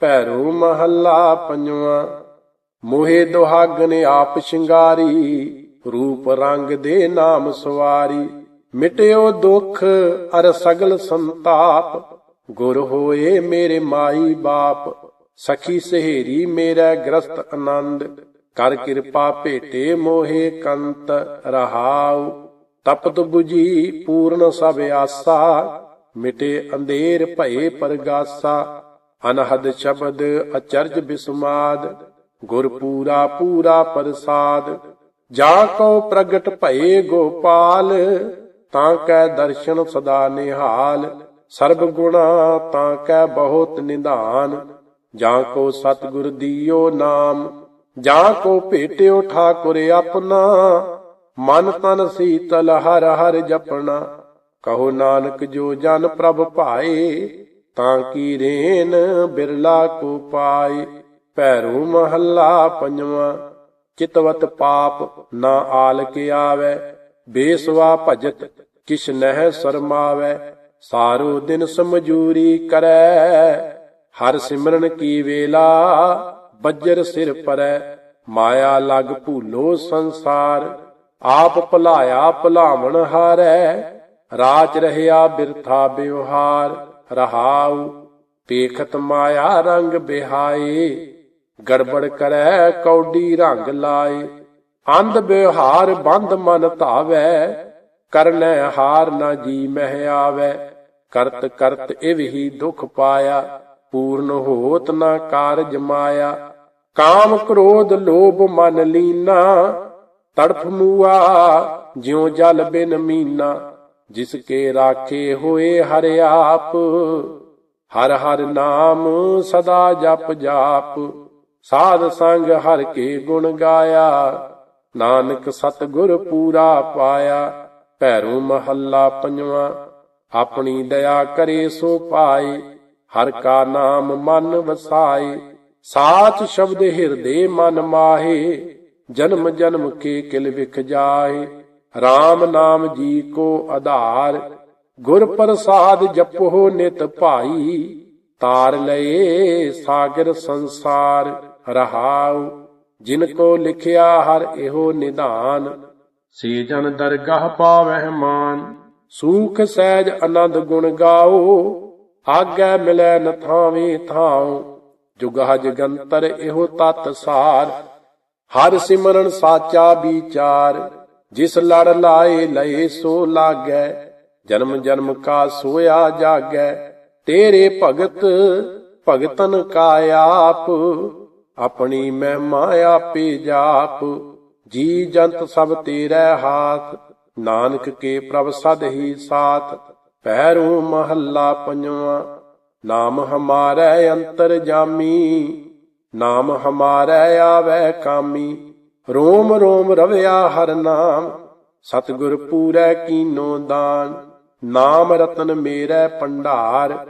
ਭੈਰੋ ਮਹੱਲਾ ਪੰਜਵਾਂ। ਮੋਹਿ ਦੁਹਾਗਨ ਆਪ ਸ਼ਿੰਗਾਰੀ, ਰੂਪ ਰੰਗ ਦੇ ਨਾਮ ਸਵਾਰੀ। ਮਿਟਿਓ ਦੁਖ ਅਰ ਸਗਲ ਸੰਤਾਪ, ਗੁਰ ਹੋਏ ਮੇਰੇ ਮਾਈ ਬਾਪ। ਸਖੀ ਸਹੇਰੀ ਮੇਰਾ ਗ੍ਰਸਤ ਆਨੰਦ, ਕਰ ਕਿਰਪਾ ਭੇਟੇ ਮੋਹੇ ਕੰਤ ਰਹਾਉ। ਤਪਤ 부ਜੀ ਪੂਰਨ ਸਭ ਆਸਾ, ਮਿਟੇ ਅੰਧੇਰ ਭਏ ਪਰਗਾਸਾ। ਅਨਹਦ ਸ਼ਬਦ ਅਚਰਜ ਬਿਸਮਾਦ, ਗੁਰ ਪੂਰਾ ਪੂਰਾ ਪ੍ਰਸਾਦ। ਜਾ ਕੋ ਪ੍ਰਗਟ ਭਏ ਗੋਪਾਲ, ਤਾਂ ਕੈ ਦਰਸ਼ਨ ਸਦਾ ਨਿਹਾਲ। ਸਰਬ ਗੁਣਾ ਤਾਂ ਕੈ ਬਹੁਤ ਨਿਧਾਨ। ਜਾਂ ਕੋ ਸਤਿਗੁਰ ਦੀਓ ਨਾਮ ਜਾਂ ਕੋ ਭੇਟਿਓ ਠਾਕੁਰ ਆਪਣਾ। ਮਨ ਤਨ ਸੀਤਲ ਹਰ ਹਰ ਜਪਣਾ, ਕਹੋ ਨਾਨਕ ਜੋ ਜਨ ਪ੍ਰਭ ਭਾਏ। ਤਾਂ ਕੀ ਰੇਨ ਬਿਰਲਾ ਕੋ ਪਾਏ? ਭੈਰੂ ਮਹੱਲਾ ਪੰਜਵਾਂ, ਚਿਤਵਤ ਪਾਪ ਨਾ ਆਲ ਕੇ ਆਵੇ, ਬੇਸਵਾ ਭਜਤ ਕਿਛ ਨਹਿ ਸਰਮਾਵੇ, ਸਾਰੋ ਦਿਨ ਸਮਜੂਰੀ ਕਰੈ, ਹਰ ਸਿਮਰਨ ਕੀ ਵੇਲਾ ਬੱਜਰ ਸਿਰ ਪਰੈ, ਮਾਇਆ ਲਗ ਭੂਲੋ ਸੰਸਾਰ, ਆਪ ਭਲਾਇਆ ਭਲਾਵਣ ਹਾਰੈ, ਰਾਜ ਰਹਿਆ ਬਿਰਥਾ ਬਿਵਹਾਰ। ਰਹਾਉ ਪੇਖਤ ਮਾਇਆ ਰੰਗ ਬਿਹਾਏ, ਗੜਬੜ ਕਰੈ ਕੌਡੀ ਰੰਗ ਲਾਏ। ਅੰਧ ਬਿਹਾਰ ਬੰਦ ਮਨ ਧਾਵੈ, ਕਰਨੈ ਹਾਰ ਨਾ ਜੀ ਮਹਿ ਆਵੈ। ਕਰਤ ਕਰਤ ਇਵ ਹੀ ਦੁਖ ਪਾਇਆ, ਪੂਰਨ ਹੋਤ ਨਾ ਕਾਰਜ ਮਾਇਆ। ਕਾਮ ਕ੍ਰੋਧ ਲੋਭ ਮਨ ਲੀਨਾ, ਤੜਫ ਮੂਆ, ਜਿਉ ਜਲ ਬਿਨ ਮੀਨਾ। ਜਿਸ ਕੇ ਰਾਖੇ ਹੋਏ ਹਰ ਆਪ, ਹਰ ਹਰ ਨਾਮ ਸਦਾ ਜਪ ਜਾਪ, ਸਾਧ ਸੰਗ ਹਰ ਕੇ ਗੁਣ ਗਾਇਆ, ਨਾਨਕ ਸਤਿਗੁਰ ਪੂਰਾ ਪਾਇਆ, ਭੈਰੂ ਮਹੱਲਾ ਪੰਜਵਾਂ, ਆਪਣੀ ਦਇਆ ਕਰੇ ਸੋ ਪਾਏ, ਹਰ ਕਾ ਨਾਮ ਮਨ ਵਸਾਏ, ਸਾਚ ਸ਼ਬਦ ਹਿਰਦੇ ਮਨ ਮਾਹੇ, ਜਨਮ ਜਨਮ ਕੇ ਕਿਲ ਵਿਖ ਜਾਏ RAM ਨਾਮ ਜੀ ਕੋ ਆਧਾਰ ਗੁਰ ਪ੍ਰਸਾਦ ਜਪੋ ਨਿਤ ਭਾਈ ਤਾਰ ਲਏ ਸਾਗਰ ਸੰਸਾਰ ਰਹਾਉ ਜਿਨ ਕੋ ਲਿਖਿਆ ਹਰ ਇਹੋ ਨਿਧਾਨ। ਸੇ ਜਨ ਦਰਗਾਹ ਪਾਵਹਿ ਮਾਨ। ਸੂਖ ਸਹਿਜ ਆਨੰਦ ਗੁਣ ਗਾਓ ਆਗੈ ਮਿਲੈ ਨ ਥਾਵੇਂ ਥਾਉ ਜੁਗਹ ਜਗੰਤਰ ਇਹੋ ਤਤ ਸਾਰ। ਹਰ ਸਿਮਰਨ ਸਾਚਾ ਵਿਚਾਰ ਜਿਸ ਲੜ ਲਾਏ ਲਏ ਸੋ ਲਾਗੈ, ਜਨਮ ਜਨਮ ਕਾ ਸੋਇਆ ਜਾਗੈ, ਤੇਰੇ ਭਗਤ ਭਗਤਨ ਕਾ ਆਪ, ਆਪਣੀ ਮਹਿਮਾ ਆਪੇ ਜਾਪ, ਜੀ ਜੰਤ ਸਭ ਤੇਰੇ ਹਾਥ, ਨਾਨਕ ਕੇ ਪ੍ਰਭ ਸਦ ਹੀ ਸਾਥ, ਪੈਰੂ ਮਹੱਲਾ ਪੰਜਵਾ, ਨਾਮ ਹਮਾਰੇ ਅੰਤਰ ਜਾਮੀ, ਨਾਮ ਹਮਾਰੇ ਆਵੇ ਕਾਮੀ ਰੋਮ ਰੋਮ ਰਵਿਆ ਹਰ ਨਾਮ। ਸਤਿਗੁਰ ਪੂਰੈ ਕੀਨੋ ਦਾਨ। ਨਾਮ ਰਤਨ ਮੇਰਾ ਭੰਡਾਰ।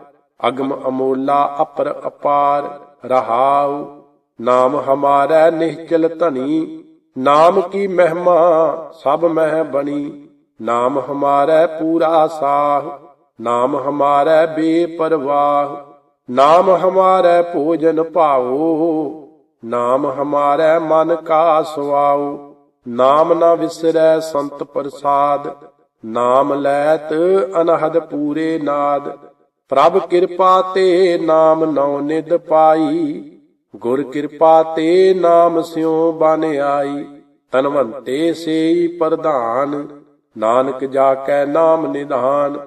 ਅਗਮ ਅਮੋਲਾ ਅਪਰ ਅਪਾਰ। ਰਹਾਉ, ਨਾਮ ਹਮਾਰਾ ਨਿਹਚਲ ਧਨੀ। ਨਾਮ ਕੀ ਮਹਿਮਾ, ਸਭ ਮਹਿ ਬਣੀ। ਨਾਮ ਹਮਾਰਾ ਪੂਰਾ ਸਾਹ। ਨਾਮ ਹਮਾਰਾ ਬੇਪਰਵਾਹ। ਨਾਮ ਹਮਾਰਾ ਭੋਜਨ ਭਾਉ ਨਾਮ ਹਮਾਰਾ ਮਨ ਕਾ ਸੁਆਉ, ਨਾਮ ਨਾ ਵਿਸਰੈ ਸੰਤ ਪ੍ਰਸਾਦ, ਨਾਮ ਲੈਤ ਅਨਹਦ ਪੂਰੇ ਨਾਦ, ਪ੍ਰਭ ਕਿਰਪਾ ਤੇ ਨਾਮ ਨਉ ਨਿਦ ਪਾਈ, ਗੁਰ ਕਿਰਪਾ ਤੇ ਨਾਮ ਸਿਉ ਬਨ ਆਈ, ਤਨਵੰਤੇ ਸੇਈ ਪ੍ਰਧਾਨ, ਨਾਨਕ ਜਾ ਕੈ ਨਾਮ ਨਿਧਾਨ,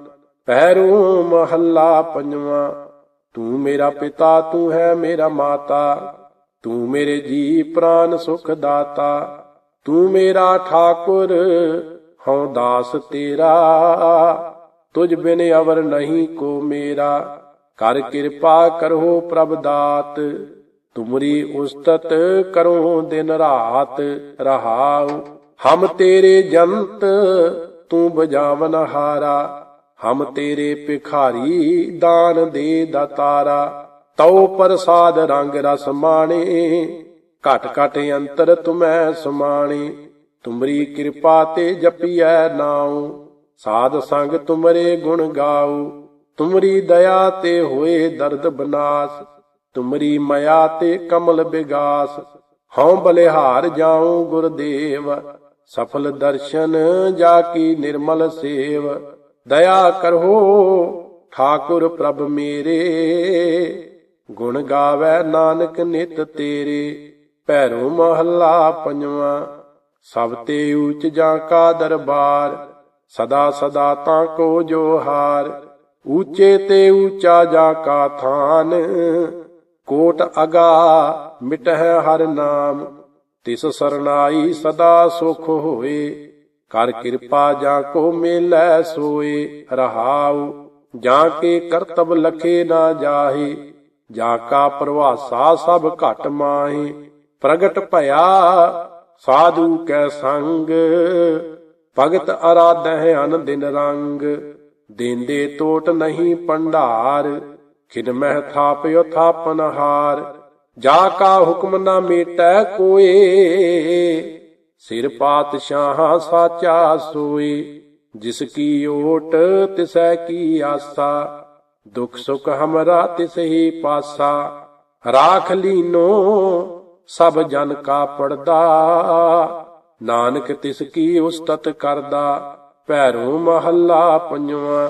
ਪਹਿਰੂ ਮਹੱਲਾ ਪੰਜਵਾ, ਤੂੰ ਮੇਰਾ ਪਿਤਾ, ਤੂੰ ਹੈ ਮੇਰਾ ਮਾਤਾ। ਤੂੰ ਮੇਰੇ ਜੀ ਪ੍ਰਾਨ ਸੁਖ ਦਾਤਾ, ਤੂੰ ਮੇਰਾ ਠਾਕੁਰ, ਹਉ ਦਾਸ ਤੇਰਾ। ਤੁਝ ਬਿਨ ਅਵਰ ਨਹੀਂ ਕੋ ਮੇਰਾ, ਕਰ ਕਿਰਪਾ ਕਰੋ ਪ੍ਰਭ ਦਾਤ। ਤੁਮਰੀ ਉਸਤਤ ਕਰੋ ਦਿਨ ਰਾਤ, ਰਹਾਉ। ਹਮ ਤੇਰੇ ਜੰਤ, ਤੂੰ ਬਜਾਵਨ ਹਾਰਾ। ਹਮ ਤੇਰੇ ਭਿਖਾਰੀ, ਦਾਨ ਦੇ ਦਾਤਾਰਾ। ਤਉ ਪ੍ਰਸਾਦ ਰੰਗ ਰਸ ਮਾਣੇ। ਘਟ ਘਟ ਅੰਤਰ ਤੁਮੈ ਸਮਾਣੇ। ਤੁਮਰੀ ਕਿਰਪਾ ਤੇ ਜਪੀਐ ਨਾਉ। ਸਾਧ ਸੰਗ ਤੁਮਰੇ ਗੁਣ ਗਾਉ। ਤੁਮਰੀ ਦਇਆ ਤੇ ਹੋਏ ਦਰਦ ਬਨਾਸ। ਤੁਮਰੀ ਮਾਇਆ ਤੇ ਕਮਲ ਬਿਗਾਸ। ਹਉ ਬਲਿਹਾਰ ਜਾਉ ਗੁਰਦੇਵ। ਸਫਲ ਦਰਸ਼ਨ ਜਾ ਕੀ ਨਿਰਮਲ ਸੇਵ। ਦਇਆ ਕਰੋ, ਠਾਕੁਰ ਪ੍ਰਭ ਮੇਰੇ। ਗੁਣ ਗਾਵੇ ਨਾਨਕ ਨਿਤ ਤੇਰੇ, ਭੈਰੋ ਮਹੱਲਾ ਪੰਜਵਾਂ। ਸਭ ਤੇ ਊਚ ਜਾਂ ਕਾ ਦਰਬਾਰ, ਸਦਾ ਸਦਾ ਤਾਂ ਕੋ ਜੋ ਹਾਰ। ਊਚੇ ਤੇ ਊਚਾ ਜਾ ਕਾ ਥਾਨ, ਕੋਟ ਅਗਾ ਮਿਟਹਿ ਹਰ ਨਾਮ। ਤਿਸ ਸਰਨਾਈ ਸਦਾ ਸੁਖ ਹੋਏ, ਕਰ ਕਿਰਪਾ ਜਾਂ ਕੋ ਮੇਲੈ ਸੋਏ, ਰਹਾਉ, ਜਾਂ ਕੇ ਕਰਤਬ ਲਖੇ ਨਾ ਜਾਹੇ। ਜਾਂ ਕਾ ਪ੍ਰਵਾਸਾ ਸਭ ਘਟ ਮਾਹੇ, ਪ੍ਰਗਟ ਭਇਆ, ਸਾਧੂ ਕੈ ਸੰਗ। ਭਗਤ ਅਰਾਧਹਿ ਅਨ ਦਿਨ ਰੰਗ, ਦੇਂਦੇ ਟੋਟ ਨਹੀਂ ਪੰਡਾਰ। ਖਿਨ ਮਹਿ ਥਾਪਿਓ ਥਾਪਨਹਾਰ ਜਾ ਕਾ ਹੁਕਮ ਨਾ ਮੇਟੈ ਕੋਏ। ਸਿਰ ਪਾਤਸ਼ਾਹ ਸਾਚਾ ਸੋਏ, ਜਿਸ ਕੀ ਓਟ ਤਿਸੈ ਕੀ ਆਸਾ। ਦੁਖ ਸੁਖ ਹਮਰਾ ਤਿਸ ਹੀ ਪਾਸਾ। ਰਾਖ ਲੀਨੋ, ਸਭ ਜਨ ਕਾ ਪੜਦਾ। ਨਾਨਕ ਤਿਸ ਕੀ ਉਸਤਤ ਕਰਦਾ। ਭੈਰੋ ਮਹੱਲਾ ਪੰਜਵਾਂ।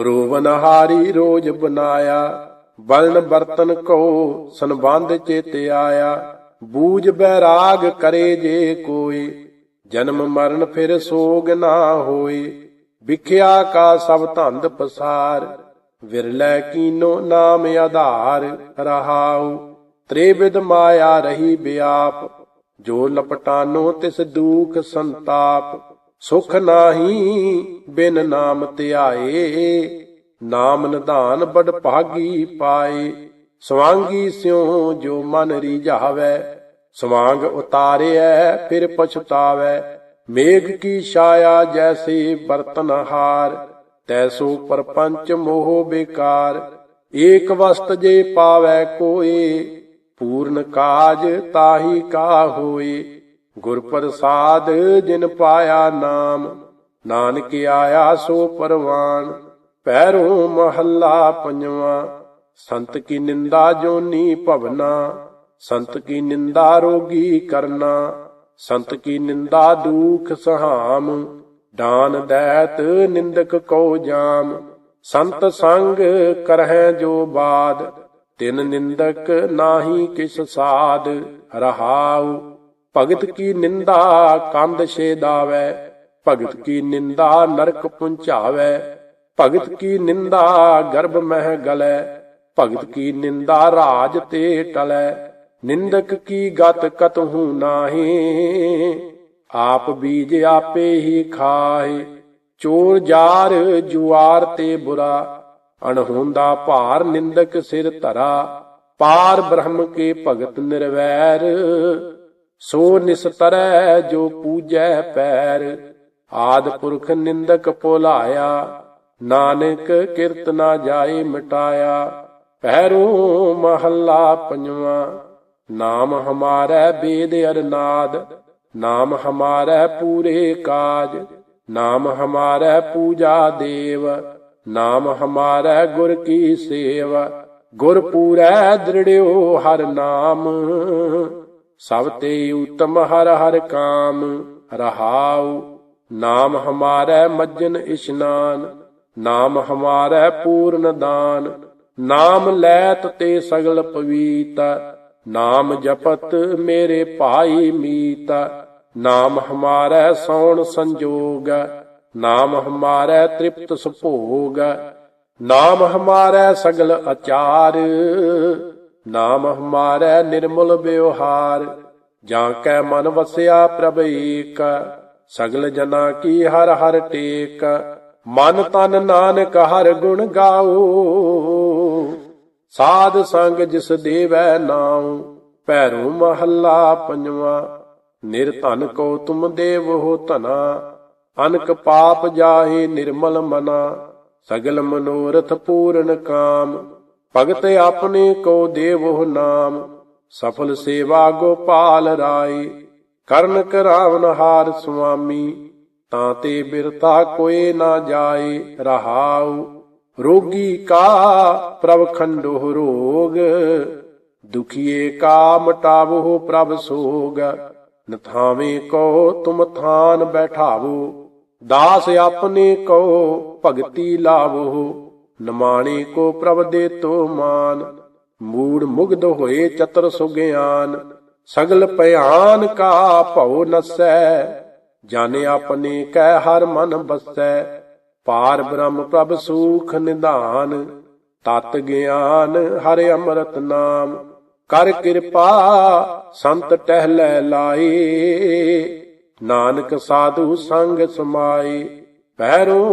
ਰੋਵਨ ਹਾਰੀ ਰੋਜ ਬਨਾਇਆ। ਬਲਨ ਬਰਤਨ ਕੋ ਸੰਬੰਧ ਚੇਤ ਆਇਆ। ਬੂਝ ਬੈਰਾਗ ਕਰੇ ਜੇ ਕੋਈ। ਜਨਮ ਮਰਨ ਫਿਰ ਸੋਗ ਨਾ ਹੋਏ। ਵਿਖਿਆ ਕਾ ਸਭ ਧੰਦ ਪਸਾਰ। ਵਿਰਲੇ ਕੀਨੋ ਨਾਮ ਆਧਾਰ ਰਹਾਉ ਤ੍ਰਿਵਿਧ ਮਾਇਆ ਰਹੀ ਬਿਆਪ, ਜੋ ਲਪਟਾਨੋ ਤਿਸ ਦੁਖ ਸੰਤਾਪ, ਸੁਖ ਨਾਹੀ ਬਿਨ ਨਾਮ ਧਿਆਏ, ਨਾਮ ਨਿਧਾਨ ਬੜ ਭਾਗੀ ਪਾਏ, ਸਵਾਂਗੀ ਸਿਉ ਜੋ ਮਨ ਰੀਝਾਵੈ, ਸਵਾਂਗ ਉਤਾਰਿਐ ਫਿਰ ਪਛਤਾਵੈ, ਮੇਘ ਕੀ ਛਾਇਆ ਜੈਸੇ ਬਰਤਨ ਹਾਰ ਤੈਸੋ ਪਰਪੰਚ ਮੋਹ ਬੇਕਾਰ, ਏਕ ਵਸਤ ਜੇ ਪਾਵੈ ਕੋਏ, ਪੂਰਨ ਕਾਜ ਤਾਹੀ ਕਾ ਹੋਏ। ਗੁਰ ਪ੍ਰਸਾਦ ਜਿਨ ਪਾਇਆ ਨਾਮ, ਨਾਨਕ ਆਇਆ ਸੋ ਪਰਵਾਨ। ਪੈਰੋਂ ਮਹੱਲਾ ਪੰਜਵਾਂ, ਸੰਤ ਕੀ ਨਿੰਦਾ ਜੋਨੀ ਭਵਨਾ, ਸੰਤ ਕੀ ਨਿੰਦਾ ਰੋਗੀ ਕਰਨਾ, ਸੰਤ ਕੀ ਨਿੰਦਾ ਦੁਖ ਸਹਾਮ। ਦਾਨ ਦੈਤ ਨਿੰਦਕ ਕੋ ਜਾਮ, ਸੰਤ ਸੰਗ ਕਰਹਿ ਜੋ ਬਾਦ, ਤਿਨ ਨਿੰਦਕ ਨਾਹੀ ਕਿਸ ਸਾਧ ਰਹਾਉ, ਭਗਤ ਕੀ ਨਿੰਦਾ ਕੰਧ ਛੇਦਾਵੈ ਭਗਤ ਕੀ ਨਿੰਦਾ ਨਰਕ ਪੁੰਚਾਵੈ ਭਗਤ ਕੀ ਨਿੰਦਾ ਗਰਭ ਮਹਿ ਗਲੈ, ਭਗਤ ਕੀ ਨਿੰਦਾ ਰਾਜ ਤੇ ਟਲੈ, ਨਿੰਦਕ ਕੀ ਗਤ ਕਤਹੂ ਨਾਹੀ। ਆਪ ਬੀਜ ਆਪੇ ਹੀ ਖਾਏ ਚੋਰ ਜਾਰ ਜੁਆਰ ਤੇ ਬੁਰਾ, ਅਣਹੋਂਦਾ ਭਾਰ ਨਿੰਦਕ ਸਿਰ ਧਰਾ, ਪਾਰ ਬ੍ਰਹਮ ਕੇ ਭਗਤ ਨਿਰਵੈਰ, ਸੋ ਨਿਸਤਰੈ ਜੋ ਪੂਜੈ ਪੈਰ, ਆਦ ਪੁਰਖ ਨਿੰਦਕ ਭੁਲਾਇਆ, ਨਾਨਕ ਕਿਰਤ ਨਾ ਜਾਏ ਮਿਟਾਇਆ ਪਹਿਰੋ ਮਹੱਲਾ ਪੰਜਵਾਂ, ਨਾਮ ਹਮਾਰਾ ਬੇਦ ਅਰਨਾਦ ਨਾਮ ਹਮਾਰੈ ਪੂਰੇ ਕਾਜ, ਨਾਮ ਹਮਾਰੈ ਪੂਜਾ ਦੇਵ, ਨਾਮ ਹਮਾਰੈ ਗੁਰ ਕੀ ਸੇਵ, ਗੁਰ ਪੂਰੈ ਦ੍ਰਿੜਿਓ ਹਰ ਨਾਮ। ਸਭ ਤੇ ਉਤਮ ਹਰ ਹਰ ਕਾਮ, ਰਹਾਉ, ਨਾਮ ਹਮਾਰੈ ਮੱਜਨ ਇਸ਼ਨਾਨ, ਨਾਮ ਹਮਾਰੈ ਪੂਰਨ ਦਾਨ, ਨਾਮ ਲੈਤ ਤੇ ਸਗਲ ਪਵੀਤ, ਨਾਮ ਜਪਤ ਮੇਰੇ ਭਾਈ ਮੀਤ। ਨਾਮ ਹਮਾਰੈ ਸੌਣ ਸੰਜੋਗ, ਨਾਮ ਹਮਾਰੈ ਤ੍ਰਿਪਤ ਸੁਭੋਗ, ਨਾਮ ਹਮਾਰੈ ਸਗਲ ਅਚਾਰ, ਨਾਮ ਹਮਾਰੈ ਨਿਰਮਲ ਵਿਵਹਾਰ, ਜਾਂ ਕੈ ਮਨ ਵਸਿਆ ਪ੍ਰਭ ਏਕ, ਸਗਲ ਜਨਾ ਕੀ ਹਰ ਹਰ ਟੇਕ, ਮਨ ਤਨ ਨਾਨਕ ਹਰ ਗੁਣ ਗਾਓ। ਸਾਧ ਸੰਗ ਜਿਸ ਦੇਵੈ ਨਾਉ, ਭੈਰੋ ਮਹੱਲਾ ਪੰਜਵਾ ਨਿਰਧਨ ਕੋ ਤੁਮ ਦੇਵ ਹੋ ਧਨਾ, ਅਨਕ ਪਾਪ ਜਾਹੇ ਨਿਰਮਲ ਮਨਾ, ਸਗਲ ਮਨੋਰਥ ਪੂਰਨ ਕਾਮ, ਭਗਤ ਆਪਣੇ ਕੋ ਦੇਵੋ ਨਾਮ, ਸਫਲ ਸੇਵਾ ਗੋਪਾਲ ਰਾਏ, ਕਰਨ ਕਰਾਵਨ ਹਾਰ ਸੁਆਮੀ, ਤਾਂ ਤੇ ਬਿਰਤਾ ਕੋਏ ਨਾ ਜਾਏ, ਰਹਾਉ, ਰੋਗੀ ਕਾ ਪ੍ਰਭ ਖੰਡੋ ਰੋਗ, ਦੁਖੀਏ ਕਾ ਮਟਾਵੋ ਪ੍ਰਭ ਸੋਗ। ਨਥਾਵੇਂ ਕੋ ਤੁਮ ਥਾਨ ਬੈਠਾਵੋ, ਦਾਸ ਆਪਣੇ ਕੋ ਭਗਤੀ ਲਾਵੋ, ਨਮਾਣੇ ਕੋ ਪ੍ਰਭ ਦੇ ਤੋ ਮਾਨ, ਮੂੜ ਮੁਗਧ ਹੋਏ ਚਤਰ ਸੁਗਿਆਨ, ਸਗਲ ਭਿਆਨ ਕਾ ਭਉ ਨਸੈ ਜਾਣੇ ਆਪਣੇ ਕੈ ਹਰ ਮਨ ਬਸੈ, ਪਾਰ ਬ੍ਰਹਮ ਪ੍ਰਭ ਸੂਖ ਨਿਧਾਨ, ਤਤ ਗਿਆਨ ਹਰਿ ਅੰਮ੍ਰਿਤ ਨਾਮ। ਕਰ ਕਿਰਪਾ ਸੰਤ ਟਹਿਲੇ ਲਾਏ। ਨਾਨਕ ਸਾਧੂ ਸੰਗ ਸਮਾਏ ਪੈਰੋਂ